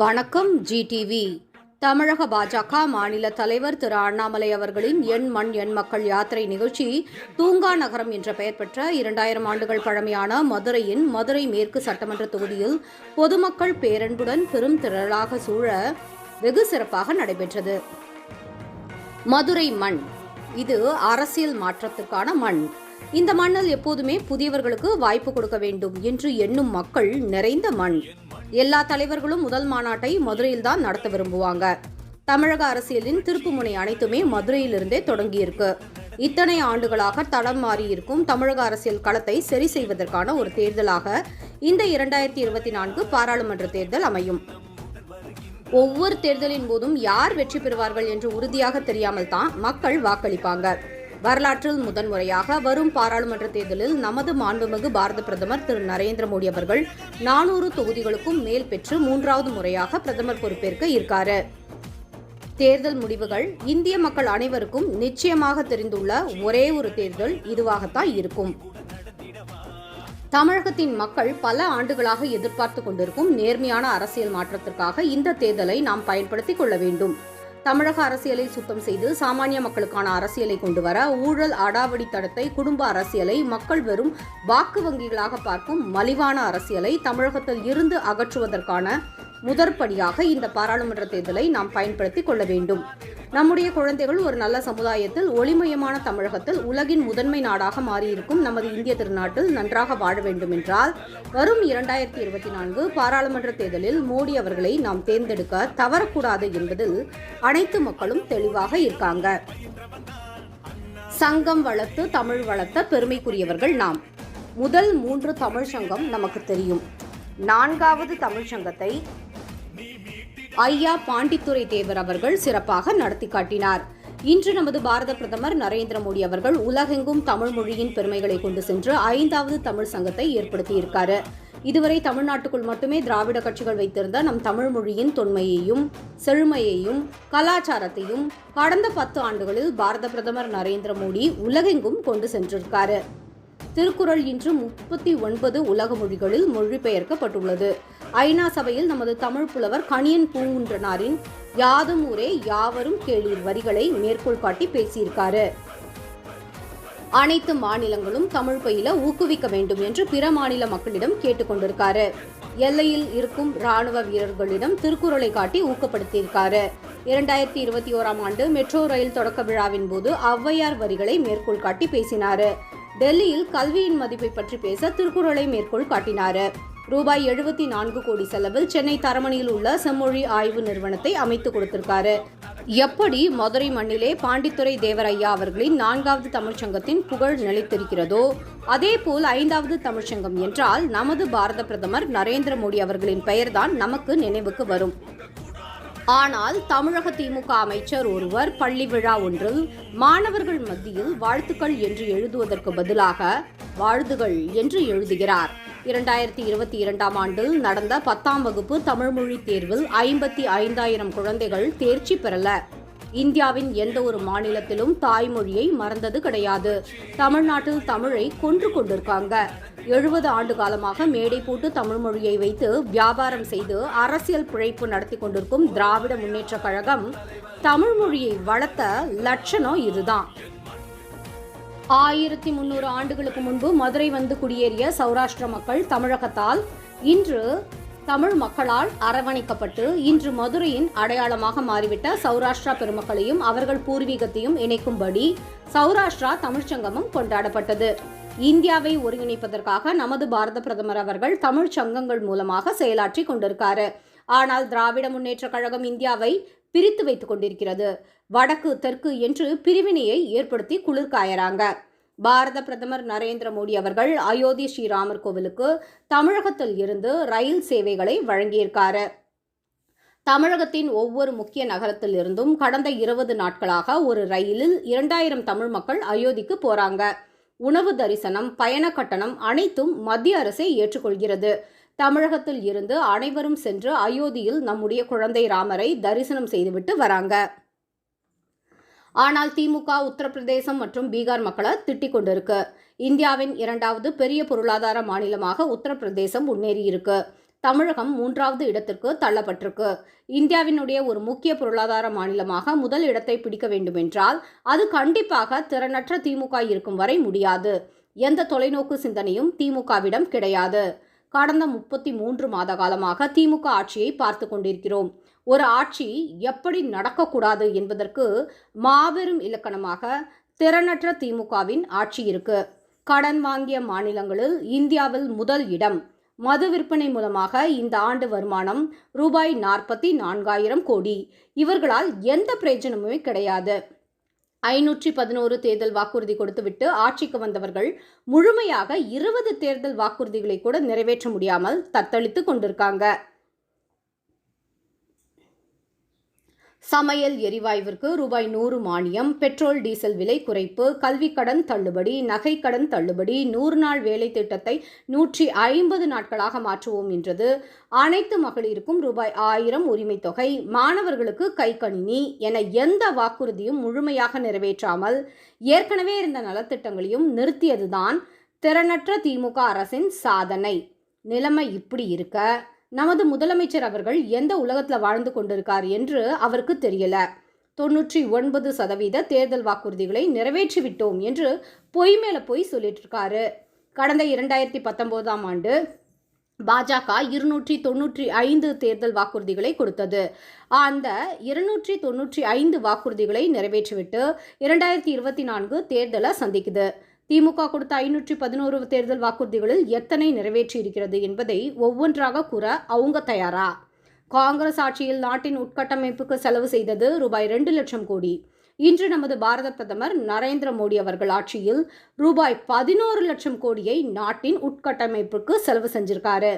வணக்கம் ஜிடிவி தமிழக பாஜக மாநில தலைவர் திரு அண்ணாமலை அவர்களின் எண் மண் எண் மக்கள் யாத்திரை நிகழ்ச்சி தூங்கா நகரம் என்ற பெயர் பெற்ற இரண்டாயிரம் ஆண்டுகள் பழமையான மதுரையின் மதுரை மேற்கு சட்டமன்ற தொகுதியில் பொதுமக்கள் பேரன்புடன் பெரும் திரளாக சூழ வெகு சிறப்பாக நடைபெற்றது. மதுரை மண் இது அரசியல் மாற்றத்திற்கான மண். இந்த மண்ணில் எப்போதுமே புதியவர்களுக்கு வாய்ப்பு கொடுக்க வேண்டும் என்று எண்ணும் மக்கள் நிறைந்த மண். எல்லா தலைவர்களும் முதல் மாநாட்டை மதுரையில்தான் நடத்த விரும்புவாங்க. தமிழக அரசியலின் திருப்புமுனை அனைத்துமே மதுரையிலிருந்தே தொடங்கியிருக்கு. இத்தனை ஆண்டுகளாக தடம் மாறியிருக்கும் தமிழக அரசியல் களத்தை சரி செய்வதற்கான ஒரு தேர்தலாக இந்த இரண்டாயிரத்தி இருபத்தி நான்கு பாராளுமன்ற தேர்தல் அமையும். ஒவ்வொரு தேர்தலின் போதும் யார் வெற்றி பெறுவார்கள் என்று உறுதியாக தெரியாமல் தான் மக்கள் வாக்களிப்பாங்க. வரலாற்றில் முதன்முறையாக வரும் பாராளுமன்ற தேர்தலில் நமது மாண்புமிகு பாரத பிரதமர் திரு நரேந்திர மோடி அவர்கள் நானூறு தொகுதிகளுக்கும் மேல் பெற்று மூன்றாவது முறையாக பிரதமர் பொறுப்பேற்க இருக்காரு. தேர்தல் முடிவுகள் இந்திய மக்கள் அனைவருக்கும் நிச்சயமாக தெரிந்துள்ள ஒரே ஒரு தேர்தல் இதுவாகத்தான் இருக்கும். தமிழகத்தின் மக்கள் பல ஆண்டுகளாக எதிர்பார்த்து கொண்டிருக்கும் நேர்மையான அரசியல் மாற்றத்திற்காக இந்த தேர்தலை நாம் பயன்படுத்திக் கொள்ள வேண்டும். தமிழக அரசியலை சுத்தம் செய்து சாமானிய மக்களுக்கான அரசியலை கொண்டு வர ஊழல் அடாவடி தடத்தை குடும்ப அரசியலை மக்கள் வெறும் வாக்கு வங்கிகளாக பார்க்கும் மலிவான அரசியலை தமிழகத்தில் இருந்து அகற்றுவதற்கான முதற்படியாக இந்த பாராளுமன்ற தேர்தலை நாம் பயன்படுத்திக் கொள்ள வேண்டும். நம்முடைய குழந்தைகள் ஒரு நல்ல சமுதாயத்தில் ஒளிமயமான தமிழகத்தில் உலகின் முதன்மை நாடாக மாறியிருக்கும் நமது இந்திய திருநாட்டில் நன்றாக வாழ வேண்டும் என்றால் வரும் இரண்டாயிரத்தி இருபத்தி நான்கு பாராளுமன்ற தேர்தலில் மோடி அவர்களை நாம் தேர்ந்தெடுக்க தவறக்கூடாது என்பதில் அனைத்து மக்களும் தெளிவாக இருக்காங்க. சங்கம் வளர்த்து தமிழ் வளர்த்த பெருமைக்குரியவர்கள் நாம். முதல் மூன்று தமிழ் சங்கம் நமக்கு தெரியும். நான்காவது தமிழ் சங்கத்தை ஐயா பாண்டித்துறை தேவர் அவர்கள் சிறப்பாக நடத்தி காட்டினார். இன்று நமது பாரத பிரதமர் நரேந்திர மோடி அவர்கள் உலகெங்கும் தமிழ் மொழியின் பெருமைகளை கொண்டு சென்று ஐந்தாவது தமிழ் சங்கத்தை ஏற்படுத்தியிருக்காரு. இதுவரை தமிழ்நாட்டுக்குள் மட்டுமே திராவிட கட்சிகள் வைத்திருந்த நம் தமிழ் மொழியின் தொன்மையையும் செழுமையையும் கலாச்சாரத்தையும் கடந்த பத்து ஆண்டுகளில் பாரத பிரதமர் நரேந்திர மோடி உலகெங்கும் கொண்டு சென்றிருக்காரு. திருக்குறள் இன்று முப்பத்தி ஒன்பது உலக மொழிகளில் மொழிபெயர்க்கப்பட்டுள்ளது. ஐநா சபையில் நமது தமிழ் புலவர் கணியன் பூங்குன்றனாரின் யாதும் ஊரே யாவரும் கேளீர் வரிகளை மேற்கோள் காட்டி பேசியிருக்காரு. அனைத்து மாநிலங்களும் தமிழ் பயில ஊக்குவிக்க வேண்டும் என்று பிற மாநில மக்களிடம் கேட்டுக்கொண்டிருக்காரு எல்லையில் இருக்கும் ராணுவ வீரர்களிடம் திருக்குறளை காட்டி ஊக்கப்படுத்தியிருக்காரு. இரண்டாயிரத்தி இருபத்தி ஓராம் ஆண்டு மெட்ரோ ரயில் தொடக்க விழாவின் போது ஔவையார் வரிகளை மேற்கோள் காட்டி பேசினாரு. டெல்லியில் கல்வியின் மதிப்பை பற்றி பேச திருக்குறளை மேற்கோள் காட்டினாரு. ரூபாய் எழுபத்தி நான்கு கோடி செலவில் சென்னை தரமணியில் உள்ள செம்மொழி ஆய்வு நிறுவனத்தை அமைத்து கொடுத்திருக்காரு. எப்படி மதுரை மண்ணிலே பாண்டித்துரை தேவரையா அவர்களின் நான்காவது தமிழ்ச்சங்கத்தின் புகழ் நிலைத்திருக்கிறதோ அதேபோல் ஐந்தாவது தமிழ்ச்சங்கம் என்றால் நமது பாரத பிரதமர் நரேந்திர மோடி அவர்களின் பெயர்தான் நமக்கு நினைவுக்கு வரும். ஆனால் தமிழக திமுக அமைச்சர் ஒருவர் பள்ளி விழா ஒன்றில் மாணவர்கள் மத்தியில் வாழ்த்துக்கள் என்று எழுதுவதற்கு பதிலாக வாழ்த்துகள் என்று எழுதுகிறார். இரண்டாயிரத்தி இருபத்தி இரண்டாம் ஆண்டில் நடந்த பத்தாம் வகுப்பு தமிழ்மொழி தேர்வில் ஐம்பத்தி ஐந்தாயிரம் குழந்தைகள் தேர்ச்சி பெறல. இந்தியாவின் எந்த ஒரு மாநிலத்திலும் தாய்மொழியை மறந்தது கிடையாது. தமிழ்நாட்டில் தமிழை கொன்று கொண்டிருக்காங்க. எழுபது ஆண்டு காலமாக மேடை போட்டு தமிழ் மொழியை வைத்து வியாபாரம் செய்து அரசியல் பிழைப்பு நடத்தி கொண்டிருக்கும் திராவிட முன்னேற்ற கழகம் தமிழ் மொழியை வளர்த்த லட்சணம் இதுதான். ஆயிரத்தி முன்னூறு ஆண்டுகளுக்கு முன்பு மதுரை வந்து குடியேறிய சௌராஷ்டிர மக்கள் தமிழகத்தால் இன்று தமிழ் மக்களால் அரவணைக்கப்பட்டு இன்று மதுரையின் அடையாளமாக மாறிவிட்ட சௌராஷ்டிரா பெருமக்களையும் அவர்கள் பூர்வீகத்தையும் இணைக்கும்படி சௌராஷ்டிரா தமிழ்ச்சங்கமும் கொண்டாடப்பட்டது. இந்தியாவை ஒருங்கிணைப்பதற்காக நமது பாரத பிரதமர் அவர்கள் தமிழ் சங்கங்கள் மூலமாக செயலாற்றி கொண்டிருக்காரு. ஆனால் திராவிட முன்னேற்ற கழகம் இந்தியாவை பிரித்து வைத்துக் கொண்டிருக்கிறது. வடக்கு தெற்கு என்று பிரிவினையை ஏற்படுத்தி குளிர்காயறாங்க. பாரத பிரதமர் நரேந்திர மோடி அவர்கள் அயோத்தி ஸ்ரீராமர் கோவிலுக்கு தமிழகத்தில் இருந்து ரயில் சேவைகளை வழங்கியிருக்காரு. தமிழகத்தின் ஒவ்வொரு முக்கிய நகரத்தில் இருந்தும் கடந்த இருபது நாட்களாக ஒரு ரயிலில் இரண்டாயிரம் தமிழ் மக்கள் அயோத்திக்கு போறாங்க. உணவு தரிசனம் பயண கட்டணம் அனைத்தும் மத்திய அரசே ஏற்றுக்கொள்கிறது. தமிழகத்தில் இருந்து அனைவரும் சென்று அயோத்தியில் நம்முடைய குழந்தை ராமரை தரிசனம் செய்துவிட்டு வராங்க. ஆனால் திமுக உத்தரப்பிரதேசம் மற்றும் பீகார் மக்களை திட்டிக் கொண்டிருக்கு. இந்தியாவின் இரண்டாவது பெரிய பொருளாதார மாநிலமாக உத்தரப்பிரதேசம் முன்னேறியிருக்கு. தமிழகம் மூன்றாவது இடத்திற்கு தள்ளப்பட்டிருக்கு. இந்தியாவினுடைய ஒரு முக்கிய பொருளாதார மாநிலமாக முதல் இடத்தை பிடிக்க வேண்டுமென்றால் அது கண்டிப்பாக திறனற்ற திமுக இருக்கும் வரை முடியாது. எந்த தொலைநோக்கு சிந்தனையும் திமுகவிடம் கிடையாது. கடந்த முப்பத்தி மூன்று மாத காலமாக திமுக ஆட்சியை பார்த்து கொண்டிருக்கிறோம். ஒரு ஆட்சி எப்படி நடக்கக்கூடாது என்பதற்கு மாபெரும் இலக்கணமாக திறனற்ற திமுகவின் ஆட்சி இருக்கு. கடன் வாங்கிய மாநிலங்களில் இந்தியாவில் முதல் இடம் மது விற்பனை மூலமாக இந்த ஆண்டு வருமானம் ரூபாய் நாற்பத்தி நான்காயிரம் கோடி. இவர்களால் எந்த பிரயோஜனமுமே கிடையாது. ஐநூற்றி பதினோரு தேர்தல் வாக்குறுதி கொடுத்துவிட்டு ஆட்சிக்கு வந்தவர்கள் முழுமையாக இருபது தேர்தல் வாக்குறுதிகளை கூட நிறைவேற்ற முடியாமல் தத்தளித்து கொண்டிருக்காங்க. சமையல் எரிவாயுவிற்கு ரூபாய் நூறு மானியம் பெட்ரோல் டீசல் விலை குறைப்பு கல்விக்கடன் தள்ளுபடி நகைக்கடன் தள்ளுபடி நூறு நாள் வேலை திட்டத்தை நூற்றி ஐம்பது நாட்களாக மாற்றுவோம் என்றது. அனைத்து மகளிருக்கும் ரூபாய் ஆயிரம் உரிமை தொகை மாணவர்களுக்கு கைக்கணினி என எந்த வாக்குறுதியும் முழுமையாக நிறைவேற்றாமல் ஏற்கனவே இருந்த நலத்திட்டங்களையும் நிறுத்தியதுதான் திறனற்ற திமுக அரசின் சாதனை. நிலைமை இப்படி இருக்க நமது முதலமைச்சர் அவர்கள் எந்த உலகத்தில் வாழ்ந்து கொண்டிருக்கார் என்று அவருக்கு தெரியல. தொண்ணூற்றி ஒன்பது சதவீத தேர்தல் வாக்குறுதிகளை நிறைவேற்றி விட்டோம் என்று பொய் மேலே பொய் சொல்லிட்டு இருக்காரு கடந்த இரண்டாயிரத்தி பத்தொன்பதாம் ஆண்டு பாஜக இருநூற்றி தொண்ணூற்றி ஐந்து தேர்தல் வாக்குறுதிகளை கொடுத்தது. அந்த இருநூற்றி தொண்ணூற்றி ஐந்து வாக்குறுதிகளை நிறைவேற்றிவிட்டு இரண்டாயிரத்தி இருபத்தி நான்கு தேர்தலை சந்திக்குது. திமுக கொடுத்த ஐநூற்றி பதினோரு தேர்தல் வாக்குறுதிகளில் எத்தனை நிறைவேற்றியிருக்கிறது என்பதை ஒவ்வொன்றாக கூற அவங்க தயாரா? காங்கிரஸ் ஆட்சியில் நாட்டின் உட்கட்டமைப்புக்கு செலவு செய்தது ரூபாய் ரெண்டு லட்சம் கோடி. இன்று நமது பாரத பிரதமர் நரேந்திர மோடி அவர்கள் ஆட்சியில் ரூபாய் பதினோரு லட்சம் கோடியை நாட்டின் உட்கட்டமைப்புக்கு செலவு செஞ்சிருக்காரு.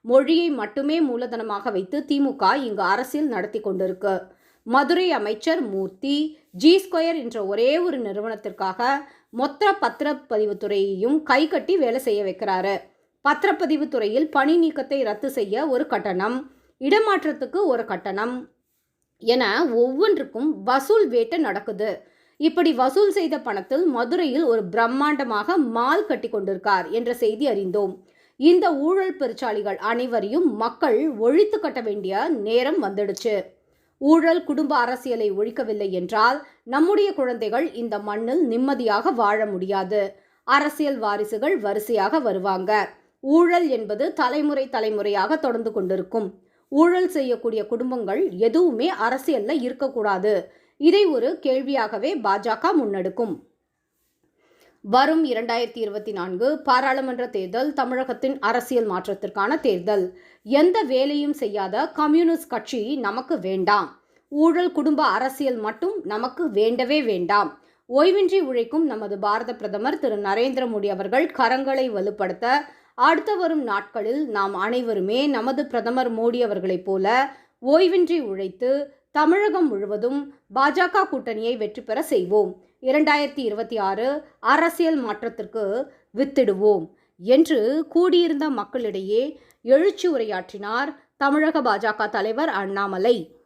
மொழியை மட்டுமே மூலதனமாக வைத்து திமுக இங்கு அரசியல் நடத்தி கொண்டிருக்கு. மதுரை அமைச்சர் மூர்த்தி ஜி ஸ்கொயர் என்ற ஒரே ஒரு நிறுவனத்திற்காக மொத்த பத்திரப்பதிவுத்துறையையும் கை கட்டி வேலை செய்ய வைக்கிறாரு. பத்திரப்பதிவு துறையில் பணி நீக்கத்தை ரத்து செய்ய ஒரு கட்டணம் இடமாற்றத்துக்கு ஒரு கட்டணம் என ஒவ்வொன்றுக்கும் வசூல் வேட்டை நடக்குது. இப்படி வசூல் செய்த பணத்தில் மதுரையில் ஒரு பிரம்மாண்டமாக மால் கட்டி கொண்டிருக்கார் என்ற செய்தி அறிந்தோம். இந்த ஊழல் பெருச்சாளிகள் அனைவரையும் மக்கள் ஒழித்து கட்ட வேண்டிய நேரம் வந்துடுச்சு. ஊழல் குடும்ப அரசியலை ஒழிக்கவில்லை என்றால் நம்முடைய குழந்தைகள் இந்த மண்ணில் நிம்மதியாக வாழ முடியாது. அரசியல் வாரிசுகள் வரிசையாக வருவாங்க. ஊழல் என்பது தலைமுறை தலைமுறையாக தொடர்ந்து கொண்டிருக்கும். ஊழல் செய்யக்கூடிய குடும்பங்கள் எதுவுமே அரசியல்ல இருக்கக்கூடாது. இதை ஒரு கேள்வியாகவே பாஜக முன்னெடுக்கும். வரும் இரண்டாயிரத்தி இருபத்தி நான்கு பாராளுமன்ற தேர்தல் தமிழகத்தின் அரசியல் மாற்றத்திற்கான தேர்தல். எந்த வேலையும் செய்யாத கம்யூனிஸ்ட் கட்சி நமக்கு வேண்டாம். ஊழல் குடும்ப அரசியல் மட்டும் நமக்கு வேண்டவே வேண்டாம். ஓய்வின்றி உழைக்கும் நமது பாரத பிரதமர் திரு. நரேந்திர மோடி அவர்கள் கரங்களை வலுப்படுத்த அடுத்த வரும் நாட்களில் நாம் அனைவருமே நமது பிரதமர் மோடி அவர்களைப் போல ஓய்வின்றி உழைத்து தமிழகம் முழுவதும் பாஜக கூட்டணியை வெற்றி பெற செய்வோம். இரண்டாயிரத்தி இருபத்தி ஆறு அரசியல் மாற்றத்திற்கு வித்திடுவோம் என்று கூடியிருந்த மக்களிடையே எழுச்சி உரையாற்றினார் தமிழக பாஜக தலைவர் அண்ணாமலை.